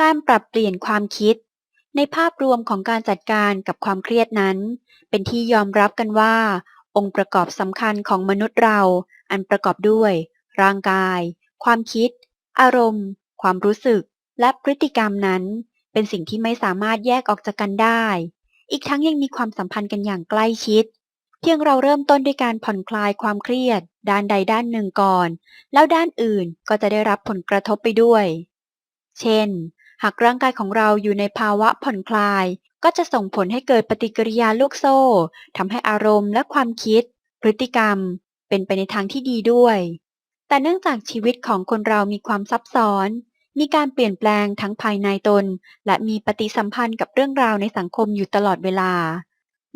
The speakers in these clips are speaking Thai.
การปรับเปลี่ยนความคิด ในภาพรวมของการจัดการกับความเครียดนั้น เป็นที่ยอมรับกันว่า องค์ประกอบสำคัญของมนุษย์เรา อันประกอบด้วย ร่างกาย ความคิด อารมณ์ ความรู้สึก และพฤติกรรมนั้น เป็นสิ่งที่ไม่สามารถแยกออกจากกันได้ อีกทั้งยังมีความสัมพันธ์กันอย่างใกล้ชิด เพียงเราเริ่มต้นด้วยการผ่อนคลายความเครียด ด้านใดด้านหนึ่งก่อน แล้วด้านอื่นก็จะได้รับผลกระทบไปด้วย เช่น หากร่างกายของเราอยู่ในภาวะผ่อนคลาย ก็จะส่งผลให้เกิดปฏิกิริยาลูกโซ่ทำให้อารมณ์และความคิด พฤติกรรม เป็นไปในทางที่ดีด้วย แต่เนื่องจากชีวิตของคนเรามีความซับซ้อน มีการเปลี่ยนแปลงทั้งภายในตน และมีปฏิสัมพันธ์กับเรื่องราวในสังคมอยู่ตลอดเวลา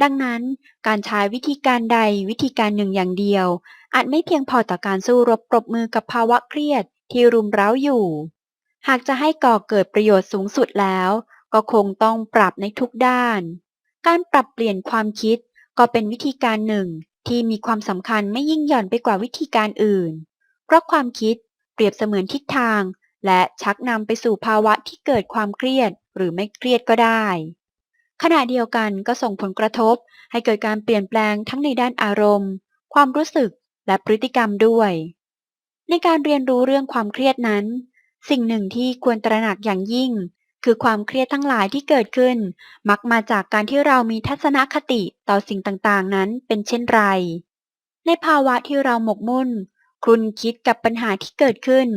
ดังนั้น การใช้วิธีการใดวิธีการหนึ่งอย่างเดียว อาจไม่เพียงพอต่อการสู้รบปรบมือกับภาวะเครียดที่รุมเร้าอยู่ หากจะให้ก่อเกิดประโยชน์สูงสุดแล้ว ก็คงต้องปรับในทุกด้าน การปรับเปลี่ยนความคิดก็เป็นวิธีการหนึ่งที่มีความสำคัญไม่ยิ่งหย่อนไปกว่าวิธีการอื่น เพราะความคิดเปรียบเสมือนทิศทาง และชักนำไปสู่ภาวะที่เกิดความเครียดหรือไม่เครียดก็ได้ ขณะเดียวกันก็ส่งผลกระทบให้เกิดการเปลี่ยนแปลงทั้งในด้านอารมณ์ ความรู้สึกและพฤติกรรมด้วย ในการเรียนรู้เรื่องความเครียดนั้น สิ่งหนึ่งที่ควรตระหนักอย่างยิ่ง คือความเครียดทั้งหลายที่เกิดขึ้น มักมาจากการที่เรามีทัศนคติต่อสิ่งต่างๆ นั้นเป็นเช่นไร ในภาวะที่เราหมกมุ่นครุนคิดกับปัญหาที่เกิดขึ้น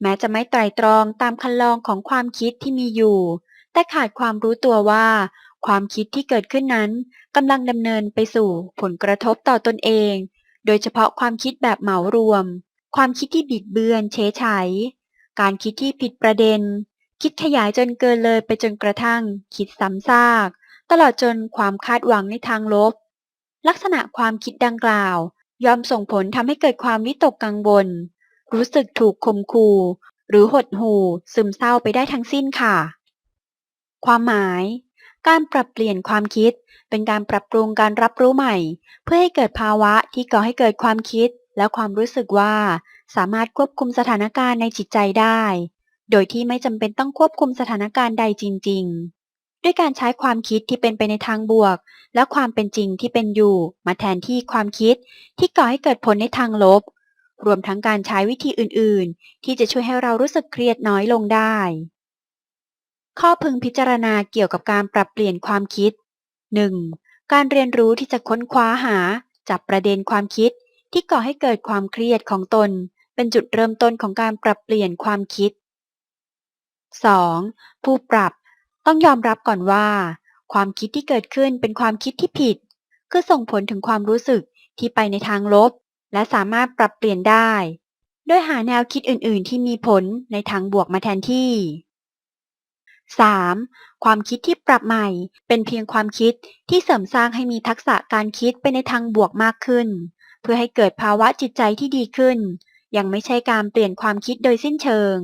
แม้จะไม่ไตรตรองตามคันลองของความคิดที่มีอยู่ แต่ขาดความรู้ตัวว่า ความคิดที่เกิดขึ้นนั้นกำลังดำเนินไปสู่ผลกระทบต่อตนเอง โดยเฉพาะความคิดแบบเหมารวม ความคิดที่บิดเบือนเฉยไฉ การคิดที่ผิดประเด็น คิดขยายจนเกินเลยไปจนกระทั่ง คิดซ้ำซาก ตลอดจนความคาดหวังในทางลบ ลักษณะความคิดดังกล่าว ย่อมส่งผลทำให้เกิดความวิตกกังวล รู้สึกถูกข่มขู่ หรือหดหู่ ซึมเศร้าไปได้ทั้งสิ้นค่ะ ความหมาย การปรับเปลี่ยนความคิดเป็นการปรับปรุงการรับรู้ใหม่ เพื่อให้เกิดภาวะที่ก่อให้เกิดความคิด และความรู้สึกว่าสามารถควบคุมสถานการณ์ในจิตใจได้ โดยที่ไม่จำเป็นต้องควบคุมสถานการณ์ใดจริง ๆ ด้วยการใช้ความคิดที่เป็นไปในทางบวก และความเป็นจริงที่เป็นอยู่ มาแทนที่ความคิดที่ก่อให้เกิดผลในทางลบ รวมทั้งการใช้วิธีอื่นๆ ที่จะช่วยให้เรารู้สึกเครียดน้อยลงได้ ข้อพึงพิจารณาเกี่ยวกับการปรับเปลี่ยนความคิด 1. การเรียนรู้ที่จะค้นคว้าหาจับประเด็นความคิด ที่ก่อให้เกิดความเครียดของตน เป็นจุดเริ่มต้นของการปรับเปลี่ยนความคิด 2. ผู้ปรับต้องยอมรับก่อนว่า ความคิดที่เกิดขึ้นเป็นความคิดที่ผิด คือส่งผลถึงความรู้สึกที่ไปในทางลบ และสามารถปรับเปลี่ยนได้ โดยหาแนวคิดอื่น ๆ ที่มีผลในทางบวกมาแทนที่ 3. ความคิดที่ปรับใหม่เป็นเพียงความคิดที่เสริมสร้างให้มีทักษะการคิดไปในทางบวกมากขึ้น เพื่อให้เกิดภาวะจิตใจที่ดีขึ้น ยังไม่ใช่การเปลี่ยนความคิดโดยสิ้นเชิง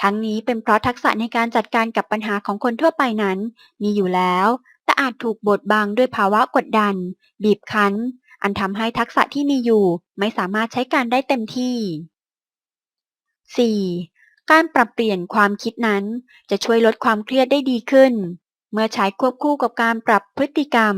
ทั้งนี้เป็นเพราะทักษะในการจัดการกับปัญหาของคนทั่วไปนั้น มีอยู่แล้ว แต่อาจถูกบดบังด้วยภาวะกดดัน บีบคั้น อันทำให้ทักษะที่มีอยู่ ไม่สามารถใช้การได้เต็มที่ 4. การปรับเปลี่ยนความคิดนั้น จะช่วยลดความเครียดได้ดีขึ้น เมื่อใช้ควบคู่กับการปรับพฤติกรรม